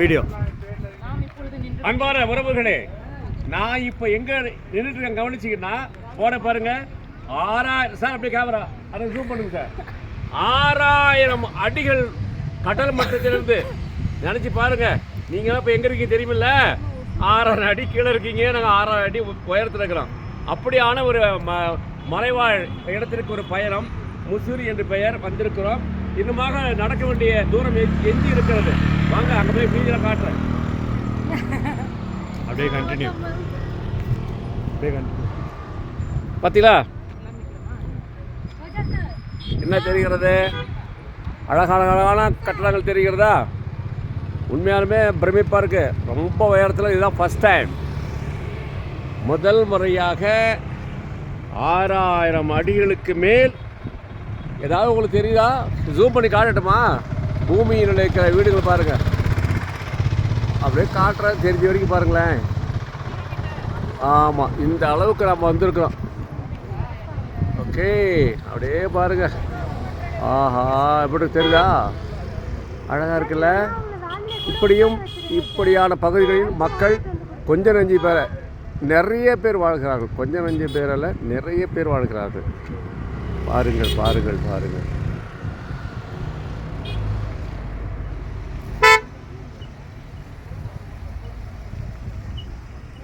Video. அன்பான உறவுகளே நான் இப்போ எங்க நின்றுட்டு இருக்கேன் கவனிச்சிங்கன்னா போட பாருங்க. ஆறாயிரம் சார் அப்படியே கேமரா அதை ஜூம் பண்ணுங்க சார். ஆறாயிரம் அடிகள் கடல் மட்டத்திலிருந்து நினச்சி பாருங்க. நீங்களாம் இப்போ எங்க இருக்கீங்க தெரியுமில்ல? ஆறாயிரம் அடி கீழே இருக்கீங்க நாங்கள் ஆறாயிரம் அடி உயரத்தில் இருக்கிறோம். அப்படியான ஒரு ம மலைவாழ் இடத்திற்கு ஒரு பயணம் முசூரி என்று பெயர் வந்திருக்கிறோம். இன்னுமாக நடக்க வேண்டிய தூரம் எஞ்சி இருக்கிறது. வாங்க அங்கே போய் வீதியில் காட்டுறேன். அப்படியே கண்டினியூ அப்படியே கண்டினியூ பார்த்தீங்களா என்ன தெரிகிறது? அழகான கட்டடங்கள் தெரிகிறதா? உண்மையாலுமே பிரமிப்பாக இருக்குது ரொம்ப உயரத்தில் இதுதான் ஃபஸ்ட் டைம் முதல் முறையாக ஆறாயிரம் அடிகளுக்கு மேல் ஏதாவது உங்களுக்கு தெரியுதா? ஜூம் பண்ணி காட்டட்டுமா? பூமியில் இருக்கிற வீடுகள் பாருங்க. அப்படியே காட்டுற தெரிஞ்ச வரைக்கும் பாருங்களேன். ஆமாம் இந்த அளவுக்கு நம்ம வந்திருக்கிறோம். ஓகே அப்படியே பாருங்க. ஆஹா எப்படி தெரியுதா? அழகாக இருக்குல்ல? இப்படியும் இப்படியான பகுதிகளில் மக்கள் கொஞ்சம் நஞ்சு பேரை நிறைய பேர் வாழ்கிறார்கள். கொஞ்சம் நஞ்சு பேரில் நிறைய பேர் வாழ்கிறார்கள். பாருங்கள் பாருங்கள் பாருங்கள்.